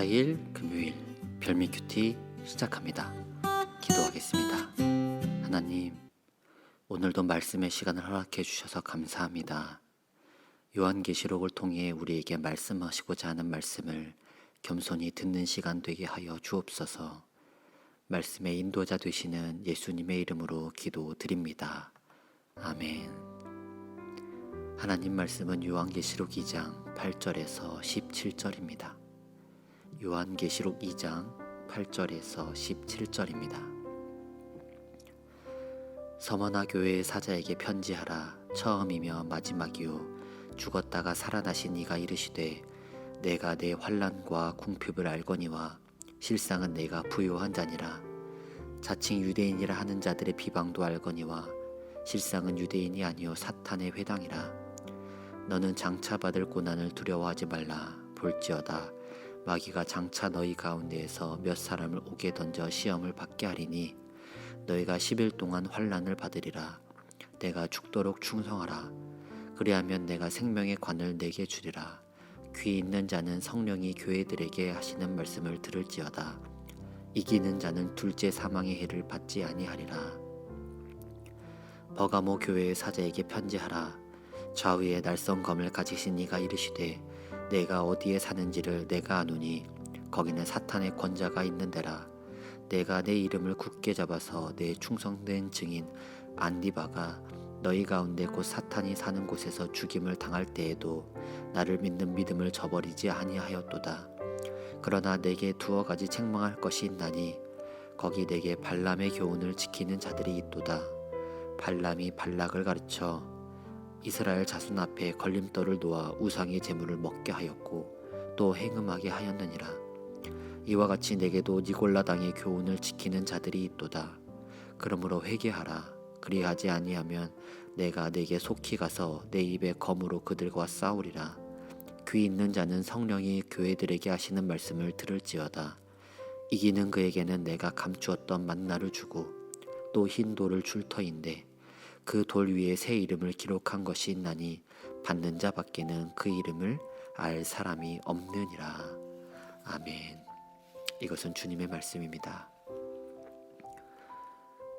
4일 금요일 별미 큐티 시작합니다. 기도하겠습니다. 하나님, 오늘도 말씀의 시간을 허락해 주셔서 감사합니다. 요한계시록을 통해 우리에게 말씀하시고자 하는 말씀을 겸손히 듣는 시간 되게 하여 주옵소서. 말씀의 인도자 되시는 예수님의 이름으로 기도드립니다. 아멘. 하나님 말씀은 요한계시록 2장 8절에서 17절입니다. 요한계시록 2장 8절에서 17절입니다. 서머나 교회의 사자에게 편지하라 처음이며 마지막이요. 죽었다가 살아나신 이가 이르시되 내가 내 환란과 궁핍을 알거니와 실상은 내가 부요한 자니라. 자칭 유대인이라 하는 자들의 비방도 알거니와 실상은 유대인이 아니요 사탄의 회당이라. 너는 장차 받을 고난을 두려워하지 말라 볼지어다 마귀가 장차 너희 가운데에서 몇 사람을 옥에 던져 시험을 받게 하리니 너희가 10일 동안 환란을 받으리라. 내가 죽도록 충성하라. 그리하면 내가 생명의 관을 내게 주리라. 귀 있는 자는 성령이 교회들에게 하시는 말씀을 들을지어다. 이기는 자는 둘째 사망의 해를 받지 아니하리라. 버가모 교회의 사자에게 편지하라. 좌우에 날성검을 가지신 이가 이르시되 내가 어디에 사는지를 내가 아노니 거기는 사탄의 권자가 있는 데라 내가 내 이름을 굳게 잡아서 내 충성된 증인 안디바가 너희 가운데 곧 사탄이 사는 곳에서 죽임을 당할 때에도 나를 믿는 믿음을 저버리지 아니하였도다. 그러나 내게 두어 가지 책망할 것이 있나니 거기 내게 발람의 교훈을 지키는 자들이 있도다. 발람이 발락을 가르쳐 이스라엘 자손 앞에 걸림돌을 놓아 우상의 제물을 먹게 하였고 또 행음하게 하였느니라. 이와 같이 내게도 니골라 당의 교훈을 지키는 자들이 있도다. 그러므로 회개하라. 그리하지 아니하면 내가 내게 속히 가서 내 입에 검으로 그들과 싸우리라. 귀 있는 자는 성령이 교회들에게 하시는 말씀을 들을지어다. 이기는 그에게는 내가 감추었던 만나를 주고 또 흰 돌을 줄 터인데 그 돌 위에 새 이름을 기록한 것이 있나니 받는 자 밖에는 그 이름을 알 사람이 없느니라. 아멘. 이것은 주님의 말씀입니다.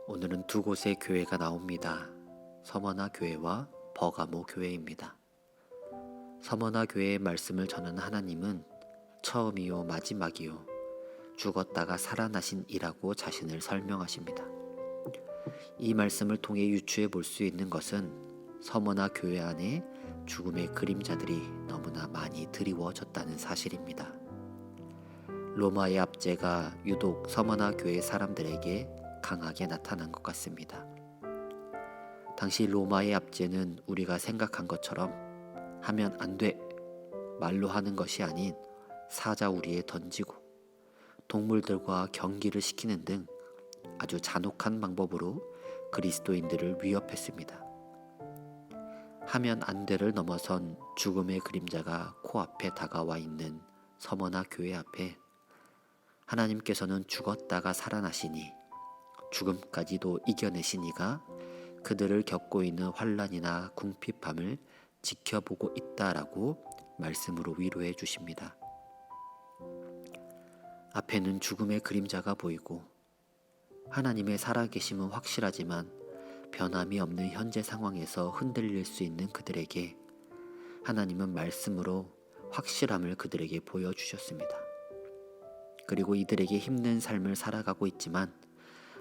오늘은 두 곳의 교회가 나옵니다. 서머나 교회와 버가모 교회입니다. 서머나 교회의 말씀을 전하는 하나님은 처음이요 마지막이요 죽었다가 살아나신 이라고 자신을 설명하십니다. 이 말씀을 통해 유추해 볼 수 있는 것은 서머나 교회 안에 죽음의 그림자들이 너무나 많이 드리워졌다는 사실입니다. 로마의 압제가 유독 서머나 교회 사람들에게 강하게 나타난 것 같습니다. 당시 로마의 압제는 우리가 생각한 것처럼 하면 안 돼. 말로 하는 것이 아닌 사자우리에 던지고 동물들과 경기를 시키는 등 아주 잔혹한 방법으로 그리스도인들을 위협했습니다. 하면 안 돼를 넘어선 죽음의 그림자가 코앞에 다가와 있는 서머나 교회 앞에 하나님께서는 죽었다가 살아나시니 죽음까지도 이겨내시니가 그들을 겪고 있는 환란이나 궁핍함을 지켜보고 있다라고 말씀으로 위로해 주십니다. 앞에는 죽음의 그림자가 보이고 하나님의 살아계심은 확실하지만 변함이 없는 현재 상황에서 흔들릴 수 있는 그들에게 하나님은 말씀으로 확실함을 그들에게 보여주셨습니다. 그리고 이들에게 힘든 삶을 살아가고 있지만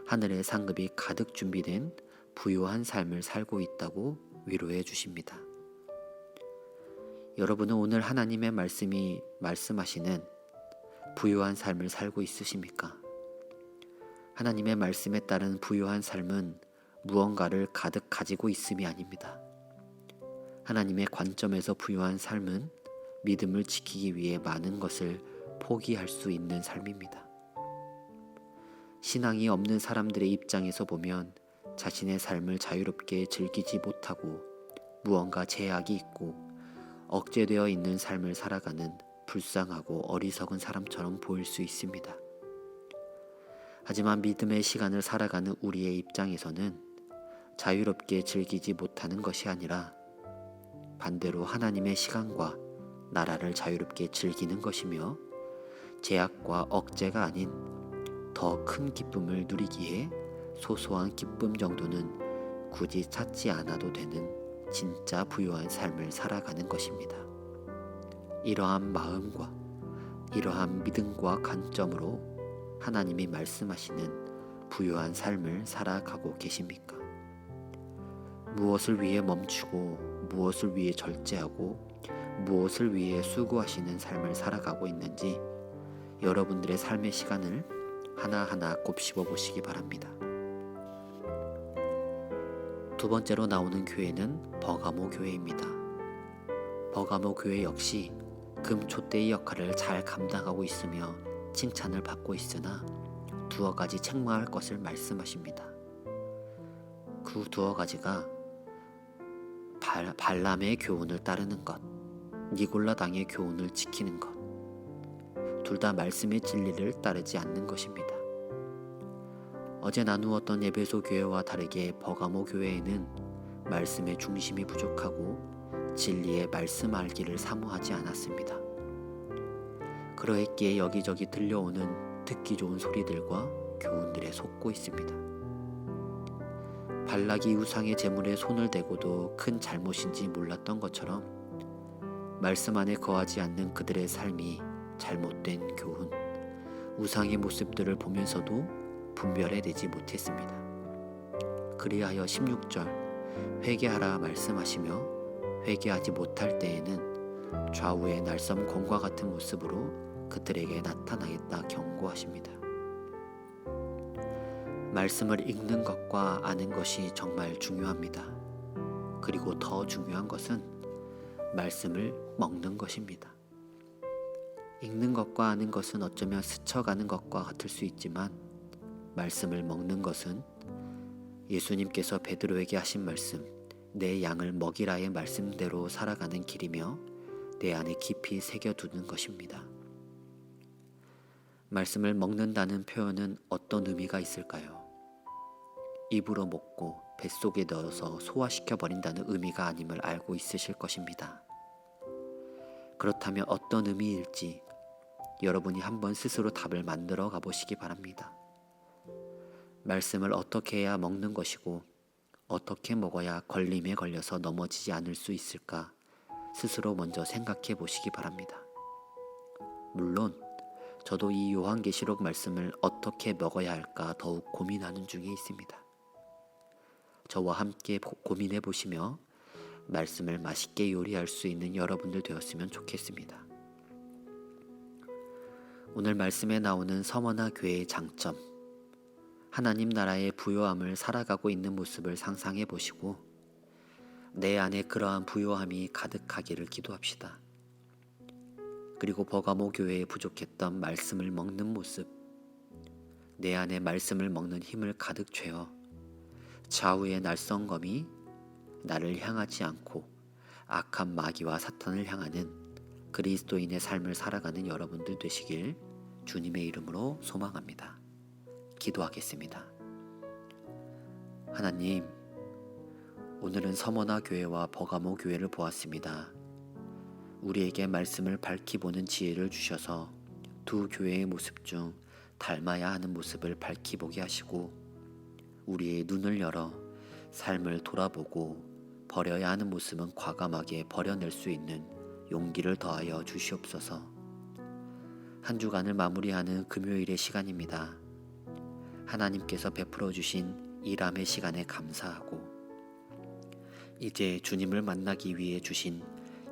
하늘의 상급이 가득 준비된 부유한 삶을 살고 있다고 위로해 주십니다. 여러분은 오늘 하나님의 말씀이 말씀하시는 부유한 삶을 살고 있으십니까? 하나님의 말씀에 따른 부유한 삶은 무언가를 가득 가지고 있음이 아닙니다. 하나님의 관점에서 부유한 삶은 믿음을 지키기 위해 많은 것을 포기할 수 있는 삶입니다. 신앙이 없는 사람들의 입장에서 보면 자신의 삶을 자유롭게 즐기지 못하고 무언가 제약이 있고 억제되어 있는 삶을 살아가는 불쌍하고 어리석은 사람처럼 보일 수 있습니다. 하지만 믿음의 시간을 살아가는 우리의 입장에서는 자유롭게 즐기지 못하는 것이 아니라 반대로 하나님의 시간과 나라를 자유롭게 즐기는 것이며 제약과 억제가 아닌 더 큰 기쁨을 누리기에 소소한 기쁨 정도는 굳이 찾지 않아도 되는 진짜 부유한 삶을 살아가는 것입니다. 이러한 마음과 이러한 믿음과 관점으로 하나님이 말씀하시는 부유한 삶을 살아가고 계십니까? 무엇을 위해 멈추고 무엇을 위해 절제하고 무엇을 위해 수고하시는 삶을 살아가고 있는지 여러분들의 삶의 시간을 하나하나 곱씹어 보시기 바랍니다. 두 번째로 나오는 교회는 버가모 교회입니다. 버가모 교회 역시 금초대의 역할을 잘 감당하고 있으며 칭찬을 받고 있으나 두어 가지 책망할 것을 말씀하십니다. 그 두어 가지가 발, 발람의 교훈을 따르는 것, 니골라 당의 교훈을 지키는 것, 둘 다 말씀의 진리를 따르지 않는 것입니다. 어제 나누었던 예배소 교회와 다르게 버가모 교회에는 말씀의 중심이 부족하고 진리의 말씀 알기를 사모하지 않았습니다. 그러했기에 여기저기 들려오는 듣기 좋은 소리들과 교훈들에 속고 있습니다. 발락이 우상의 재물에 손을 대고도 큰 잘못인지 몰랐던 것처럼 말씀 안에 거하지 않는 그들의 삶이 잘못된 교훈, 우상의 모습들을 보면서도 분별해내지 못했습니다. 그리하여 16절 회개하라 말씀하시며 회개하지 못할 때에는 좌우의 날섬 공과 같은 모습으로 그들에게 나타나겠다 경고하십니다. 말씀을 읽는 것과 아는 것이 정말 중요합니다. 그리고 더 중요한 것은 말씀을 먹는 것입니다. 읽는 것과 아는 것은 어쩌면 스쳐가는 것과 같을 수 있지만 말씀을 먹는 것은 예수님께서 베드로에게 하신 말씀, 내 양을 먹이라의 말씀대로 살아가는 길이며 내 안에 깊이 새겨두는 것입니다. 말씀을 먹는다는 표현은 어떤 의미가 있을까요? 입으로 먹고 뱃속에 넣어서 소화시켜 버린다는 의미가 아님을 알고 있으실 것입니다. 그렇다면 어떤 의미일지 여러분이 한번 스스로 답을 만들어 가보시기 바랍니다. 말씀을 어떻게 해야 먹는 것이고 어떻게 먹어야 걸림에 걸려서 넘어지지 않을 수 있을까 스스로 먼저 생각해 보시기 바랍니다. 물론 저도 이 요한계시록 말씀을 어떻게 먹어야 할까 더욱 고민하는 중에 있습니다. 저와 함께 고민해 보시며 말씀을 맛있게 요리할 수 있는 여러분들 되었으면 좋겠습니다. 오늘 말씀에 나오는 서머나 교회의 장점, 하나님 나라의 부요함을 살아가고 있는 모습을 상상해 보시고 내 안에 그러한 부요함이 가득하기를 기도합시다. 그리고 버가모 교회에 부족했던 말씀을 먹는 모습, 내 안에 말씀을 먹는 힘을 가득 죄어 좌우의 날성검이 나를 향하지 않고 악한 마귀와 사탄을 향하는 그리스도인의 삶을 살아가는 여러분들 되시길 주님의 이름으로 소망합니다. 기도하겠습니다. 하나님, 오늘은 서머나 교회와 버가모 교회를 보았습니다. 우리에게 말씀을 밝히 보는 지혜를 주셔서 두 교회의 모습 중 닮아야 하는 모습을 밝히 보게 하시고 우리의 눈을 열어 삶을 돌아보고 버려야 하는 모습은 과감하게 버려낼 수 있는 용기를 더하여 주시옵소서. 한 주간을 마무리하는 금요일의 시간입니다. 하나님께서 베풀어 주신 일함의 시간에 감사하고 이제 주님을 만나기 위해 주신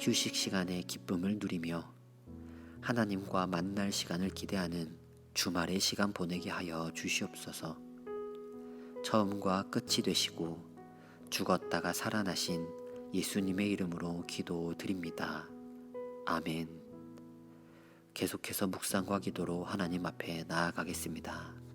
휴식 시간의 기쁨을 누리며 하나님과 만날 시간을 기대하는 주말의 시간 보내게 하여 주시옵소서. 처음과 끝이 되시고 죽었다가 살아나신 예수님의 이름으로 기도드립니다. 아멘. 계속해서 묵상과 기도로 하나님 앞에 나아가겠습니다.